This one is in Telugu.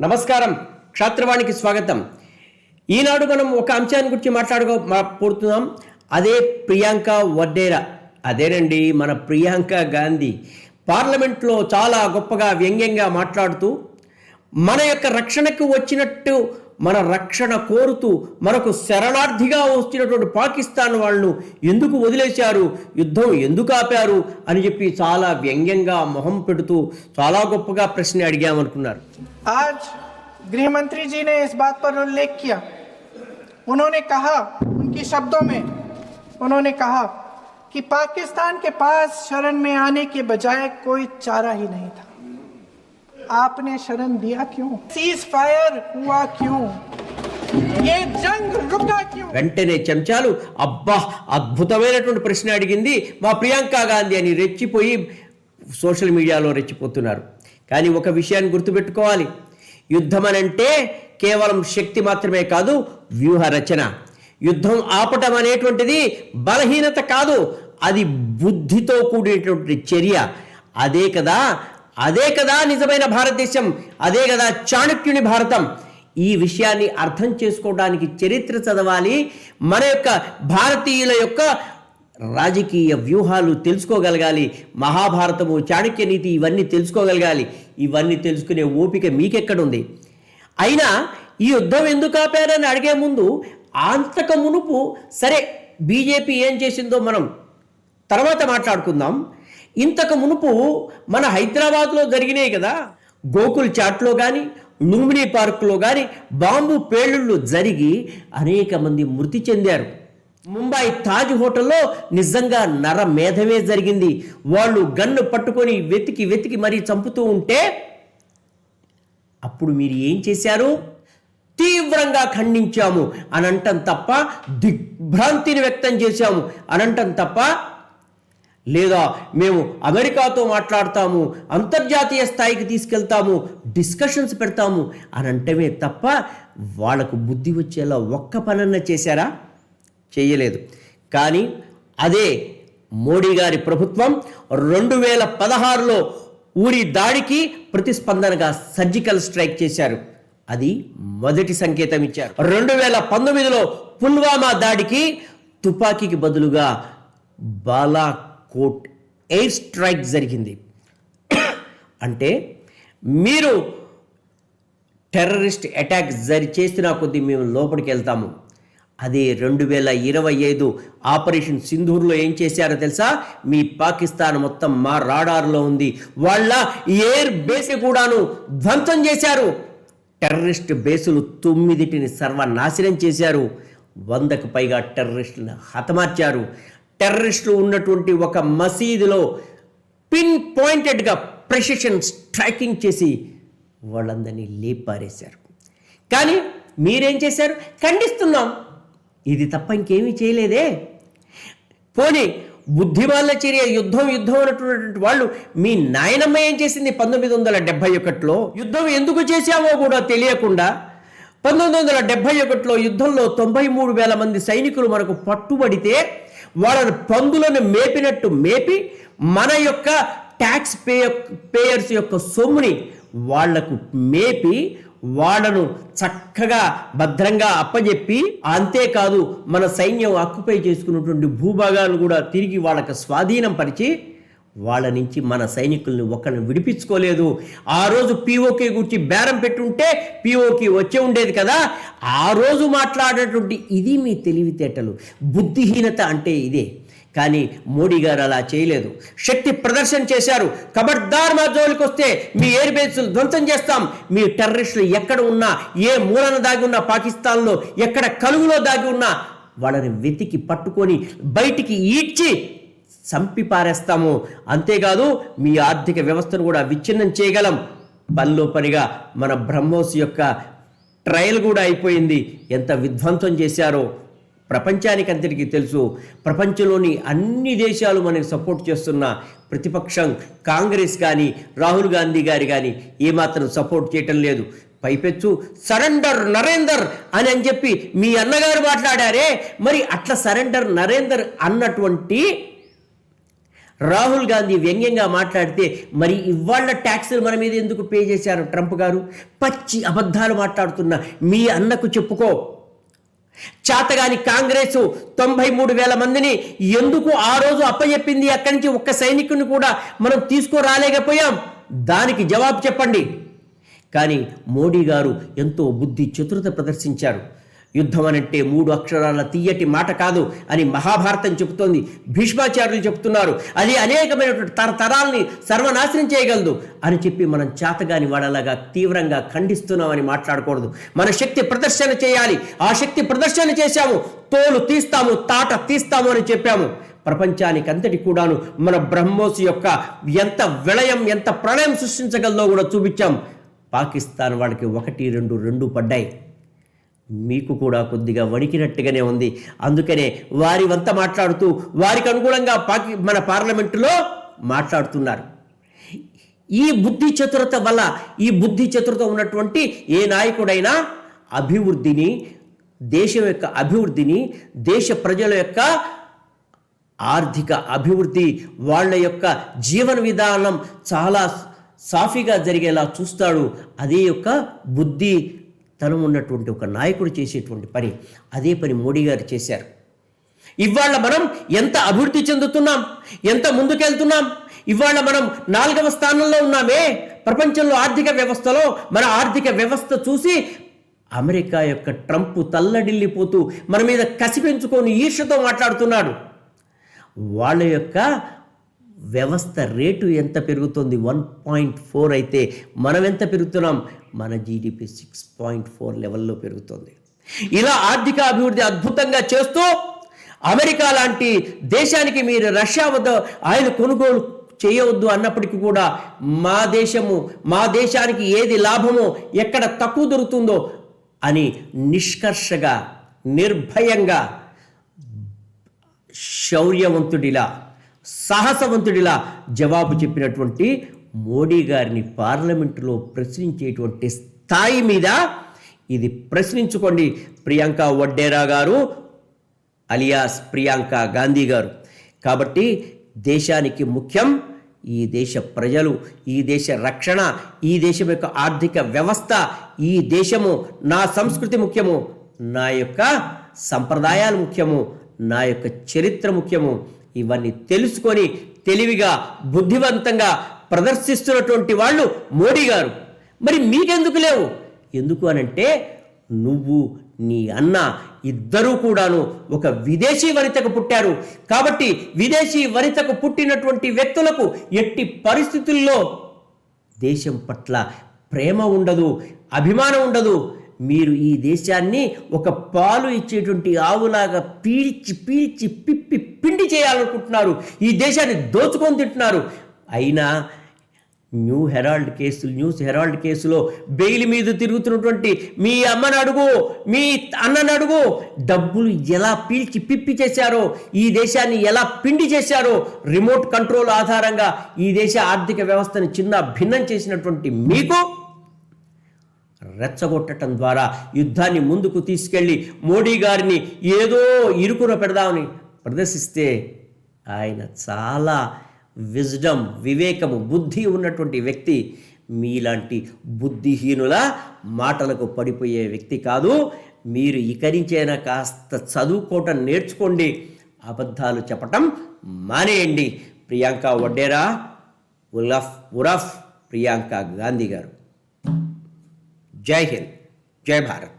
నమస్కారం. క్షాత్రవాణికి స్వాగతం. ఈనాడు మనం ఒక అంశాన్ని గురించి మాట్లాడుకో అదే ప్రియాంక వడ్డేరా. అదేనండి మన ప్రియాంక గాంధీ. పార్లమెంట్లో చాలా గొప్పగా వ్యంగ్యంగా మాట్లాడుతూ మన యొక్క రక్షణకు వచ్చినట్టు మన రక్షణ కోరుతూ మనకు శరణార్థిగా వచ్చినటువంటి పాకిస్తాన్ వాళ్ళను ఎందుకు వదిలేశారు యుద్ధం ఎందుకు ఆపారు అని చెప్పి చాలా వ్యంగ్యంగా మొహం పెడుతూ చాలా గొప్పగా ప్రశ్న అడిగామనుకున్నారు आज गृह मंत्री जी ने इस बात पर उल्लेख किया उन्होंने कहा उनके शब्दों में उन्होंने कहा कि पाकिस्तान के पास शरण में आने के बजाय कोई चारा ही नहीं था आपने शरण दिया क्यों सीज फायर हुआ क्यों ये जंग रुका क्यों వెంటనే చెంచాలు అబ్బా అద్భుతమైనటువంటి ప్రశ్న అడిగింది మా ప్రియాంక గాంధీ అని రెచ్చిపోయి సోషల్ మీడియాలో రెచ్చిపోతున్నారు కానీ ఒక విషయాన్ని గుర్తుపెట్టుకోవాలి యుద్ధం అనంటే కేవలం శక్తి మాత్రమే కాదు వ్యూహ రచన యుద్ధం ఆపటం అనేటువంటిది బలహీనత కాదు అది బుద్ధితో కూడినటువంటి చర్య అదే కదా అదే కదా నిజమైన భారతదేశం అదే కదా చాణక్యుని భారతం. ఈ విషయాన్ని అర్థం చేసుకోవడానికి చరిత్ర చదవాలి. మన యొక్క భారతీయుల యొక్క రాజకీయ వ్యూహాలు తెలుసుకోగలగాలి. మహాభారతము చాణక్య నీతి ఇవన్నీ తెలుసుకోగలగాలి. ఇవన్నీ తెలుసుకునే ఓపిక మీకెక్కడుంది? అయినా ఈ యుద్ధం ఎందుకు ఆపారని అడిగే ముందు అంతక మునుపు సరే బీజేపీ ఏం చేసిందో మనం తర్వాత మాట్లాడుకుందాం. ఇంతకు మునుపు మన హైదరాబాద్లో జరిగినాయి కదా. గోకుల్ చాట్లో కానీ లుంబిని పార్కులో కానీ బాంబు పేలుళ్ళు జరిగి అనేక మంది మృతి చెందారు. ముంబై తాజ్ హోటల్లో నిజంగా నర మేధమే జరిగింది. వాళ్ళు గన్ను పట్టుకొని వెతికి వెతికి మరీ చంపుతూ ఉంటే అప్పుడు మీరు ఏం చేశారు? తీవ్రంగా ఖండించాము. అనంటం తప్ప దిగ్భ్రాంతిని వ్యక్తం చేశాము. అనంటం తప్ప లేదా మేము అమెరికాతో మాట్లాడతాము అంతర్జాతీయ స్థాయికి తీసుకెళ్తాము డిస్కషన్స్ పెడతాము అని అంటమే తప్ప వాళ్ళకు బుద్ధి వచ్చేలా ఒక్క పనన్న చేశారా? చేయలేదు. కానీ అదే మోడీ గారి ప్రభుత్వం రెండు వేల పదహారులో ఊరి దాడికి ప్రతిస్పందనగా సర్జికల్ స్ట్రైక్ చేశారు. అది మొదటి సంకేతం ఇచ్చారు. రెండు వేల పంతొమ్మిదిలో పుల్వామా దాడికి తుపాకీకి బదులుగా బాలా కోట్ ఎయిర్ స్ట్రైక్ జరిగింది. అంటే మీరు టెర్రరిస్ట్ అటాక్ జరి చేస్తున్న కొద్దీ మేము లోపలికి వెళ్తాము. అదే రెండు వేల ఇరవై ఐదు ఆపరేషన్ సింధూర్లో ఏం చేశారో తెలుసా? మీ పాకిస్తాన్ మొత్తం మా రాడార్లో ఉంది. వాళ్ళ ఎయిర్ బేస్ కూడాను ధ్వంసం చేశారు. టెర్రరిస్ట్ బేసులు తొమ్మిదిటిని సర్వనాశనం చేశారు. వందకు పైగా టెర్రరిస్టులను హతమార్చారు. టెర్రరిస్టులు ఉన్నటువంటి ఒక మసీదులో పిన్ పాయింటెడ్గా ప్రెసిషన్ స్ట్రైకింగ్ చేసి వాళ్ళందరినీ లేపారేశారు. కానీ మీరేం చేశారు? ఖండిస్తున్నాం. ఇది తప్ప ఇంకేమీ చేయలేదే. పోనీ బుద్ధిమాల చర్య యుద్ధం యుద్ధం అన్నటువంటి వాళ్ళు మీ నాయనమ్మ ఏం చేసింది? పంతొమ్మిది వందల డెబ్బై ఒకటిలో యుద్ధం ఎందుకు చేశామో కూడా తెలియకుండా పంతొమ్మిది వందల డెబ్బై ఒకటిలో యుద్ధంలో తొంభై మూడు వేల మంది సైనికులు మనకు పట్టుబడితే వాళ్ళని పందులను మేపినట్టు మేపి మన యొక్క ట్యాక్స్ పే పేయర్స్ యొక్క సొమ్ముని వాళ్ళకు మేపి వాళ్ళను చక్కగా భద్రంగా అప్పజెప్పి అంతేకాదు మన సైన్యం ఆక్యుపై చేసుకున్నటువంటి భూభాగాలు కూడా తిరిగి వాళ్ళకి స్వాధీనం పరిచి వాళ్ళ నుంచి మన సైనికుల్ని ఒక్కరిని విడిపించుకోలేదు. ఆ రోజు పీఓకే గురించి బేరం పెట్టుంటే పీఓకి వచ్చే ఉండేది కదా. ఆ రోజు మాట్లాడేటువంటి ఇది మీ తెలివితేటలు. బుద్ధిహీనత అంటే ఇదే. కానీ మోడీ గారు అలా చేయలేదు. శక్తి ప్రదర్శన చేశారు. కబడ్దార్ మా జోలికి వస్తే మీ ఎయిర్ బేస్లు ధ్వంసం చేస్తాం. మీ టెర్రరిస్టులు ఎక్కడ ఉన్నా ఏ మూలన దాగి ఉన్నా పాకిస్తాన్లో ఎక్కడ కలుగులో దాగి ఉన్నా వాళ్ళని వెతికి పట్టుకొని బయటికి ఈడ్చి చంపి పారేస్తాము అంతేకాదు మీ ఆర్థిక వ్యవస్థను కూడా విచ్ఛిన్నం చేయగలం. పనిలో పనిగా మన బ్రహ్మోస్ యొక్క ట్రయల్ కూడా అయిపోయింది. ఎంత విధ్వంసం చేశారో ప్రపంచానికి అంతటికీ తెలుసు. ప్రపంచంలోని అన్ని దేశాలు మనకి సపోర్ట్ చేస్తున్న ప్రతిపక్షం కాంగ్రెస్ కానీ రాహుల్ గాంధీ గారి కానీ ఏమాత్రం సపోర్ట్ చేయటం లేదు. పైపెచ్చు సరెండర్ నరేందర్ అని అని చెప్పి మీ అన్నగారు మాట్లాడారే. మరి అట్లా సరెండర్ నరేందర్ అన్నటువంటి రాహుల్ గాంధీ వ్యంగ్యంగా మాట్లాడితే మరి ఇవాళ ట్యాక్సులు మన మీద ఎందుకు పే చేశారు ట్రంప్ గారు? పచ్చి అబద్ధాలు మాట్లాడుతున్న మీ అన్నకు చెప్పుకో. చాతగాని కాంగ్రెస్ తొంభై మూడు వేల మందిని ఎందుకు ఆ రోజు అప్పచెప్పింది అక్కడి నుంచి ఒక్క సైనికుని కూడా మనం తీసుకురాలేకపోయాం. దానికి జవాబు చెప్పండి. కానీ మోడీ గారు ఎంతో బుద్ధి చతురత ప్రదర్శించారు. యుద్ధం అనంటే మూడు అక్షరాల తీయటి మాట కాదు అని మహాభారతం చెబుతోంది. భీష్మాచార్యులు చెబుతున్నారు. అది అనేకమైనటువంటి తరతరాల్ని సర్వనాశనం చేయగలదు అని చెప్పి మనం చేతగాని వాడలాగా తీవ్రంగా ఖండిస్తున్నామని మాట్లాడకూడదు. మన శక్తి ప్రదర్శన చేయాలి. ఆ శక్తి ప్రదర్శన చేశాము. తోలు తీస్తాము తాట తీస్తాము అని చెప్పాము. ప్రపంచానికి అంతటి కూడాను మన బ్రహ్మోస్ యొక్క ఎంత విలయం ఎంత ప్రళయం సృష్టించగలదో కూడా చూపించాం. పాకిస్తాన్ వాళ్ళకి ఒకటి రెండు రెండు పడ్డాయి. మీకు కూడా కొద్దిగా వణికినట్టుగానే ఉంది. అందుకనే వారి వంత మాట్లాడుతూ వారికి అనుగుణంగా పాకి మన పార్లమెంటులో మాట్లాడుతున్నారు. ఈ బుద్ధి చతురత వల్ల ఈ బుద్ధి చతురత ఉన్నటువంటి ఏ నాయకుడైనా అభివృద్ధిని దేశం యొక్క అభివృద్ధిని దేశ ప్రజల యొక్క ఆర్థిక అభివృద్ధి వాళ్ళ యొక్క జీవన విధానం చాలా సాఫీగా జరిగేలా చూస్తాడు. అదే యొక్క బుద్ధి తలం ఉన్నటువంటి ఒక నాయకుడు చేసేటువంటి పని. అదే పని మోడీ గారు చేశారు. ఇవాళ మనం ఎంత అభివృద్ధి చెందుతున్నాం? ఎంత ముందుకెళ్తున్నాం? ఇవాళ మనం నాలుగవ స్థానంలో ఉన్నామే. ప్రపంచంలో ఆర్థిక వ్యవస్థలో మన ఆర్థిక వ్యవస్థ చూసి అమెరికా యొక్క ట్రంప్ తల్లడిల్లిపోతూ మన మీద కసి పెంచుకొని ఈర్షతో మాట్లాడుతున్నాడు. వాళ్ళ యొక్క వ్యవస్థ రేటు ఎంత పెరుగుతుంది? వన్ పాయింట్ ఫోర్ అయితే మనం ఎంత పెరుగుతున్నాం? మన జీడిపి సిక్స్ పాయింట్ ఫోర్ లెవెల్లో పెరుగుతుంది. ఇలా ఆర్థిక అభివృద్ధి అద్భుతంగా చేస్తూ అమెరికా లాంటి దేశానికి మీరు రష్యా వద్ద ఆయన కొనుగోలు చేయవద్దు అన్నప్పటికీ కూడా మా దేశము మా దేశానికి ఏది లాభమో ఎక్కడ తక్కువ దొరుకుతుందో అని నిష్కర్షగా నిర్భయంగా శౌర్యవంతుడిలా సాహసవంతుడిలా జవాబు చెప్పినటువంటి మోడీ గారిని పార్లమెంటులో ప్రశ్నించేటువంటి స్థాయి మీద ఇది ప్రశ్నించుకోండి. ప్రియాంక వడ్డేరా గారు అలియాస్ ప్రియాంక గాంధీ గారు. కాబట్టి దేశానికి ముఖ్యం ఈ దేశ ప్రజలు ఈ దేశ రక్షణ ఈ దేశం యొక్క ఆర్థిక వ్యవస్థ ఈ దేశము నా సంస్కృతి ముఖ్యము నా యొక్క సంప్రదాయాలు ముఖ్యము నా యొక్క చరిత్ర ముఖ్యము ఇవన్నీ తెలుసుకొని తెలివిగా బుద్ధివంతంగా ప్రదర్శిస్తున్నటువంటి వాళ్ళు మోడీ గారు. మరి మీకెందుకు లేవు? ఎందుకు అనంటే నువ్వు నీ అన్న ఇద్దరూ కూడాను ఒక విదేశీ వనితకు పుట్టారు. కాబట్టి విదేశీ వనితకు పుట్టినటువంటి వ్యక్తులకు ఎట్టి పరిస్థితుల్లో దేశం పట్ల ప్రేమ ఉండదు అభిమానం ఉండదు. మీరు ఈ దేశాన్ని ఒక పాలు ఇచ్చేటువంటి ఆవులాగా పీల్చి పీల్చి పిప్పి పిండి చేయాలనుకుంటున్నారు. ఈ దేశాన్ని దోచుకొని తింటున్నారు. అయినా న్యూ హెరాల్డ్ కేసులు న్యూస్ హెరాల్డ్ కేసులో బెయిల్ మీద తిరుగుతున్నటువంటి మీ అమ్మని అడుగు మీ అన్నని అడుగు డబ్బులు ఎలా పీల్చి పిప్పి చేశారో ఈ దేశాన్ని ఎలా పిండి చేశారో రిమోట్ కంట్రోల్ ఆధారంగా ఈ దేశ ఆర్థిక వ్యవస్థను చిన్న భిన్నం చేసినటువంటి మీకు రెచ్చగొట్టడం ద్వారా యుద్ధాన్ని ముందుకు తీసుకెళ్ళి మోడీ గారిని ఏదో ఇరుకున పెడదామని ప్రదర్శిస్తే ఆయన చాలా విజ్డమ్ వివేకము బుద్ధి ఉన్నటువంటి వ్యక్తి. మీలాంటి బుద్ధిహీనుల మాటలకు పడిపోయే వ్యక్తి కాదు. మీరు ఇకరించైనా కాస్త చదువుకోవటం నేర్చుకోండి. అబద్ధాలు చెప్పటం మానేయండి. ప్రియాంక వడ్డేరా ఉలఫ్ ఉరఫ్ ప్రియాంక గాంధీ గారు. जय हिंद जय भारत।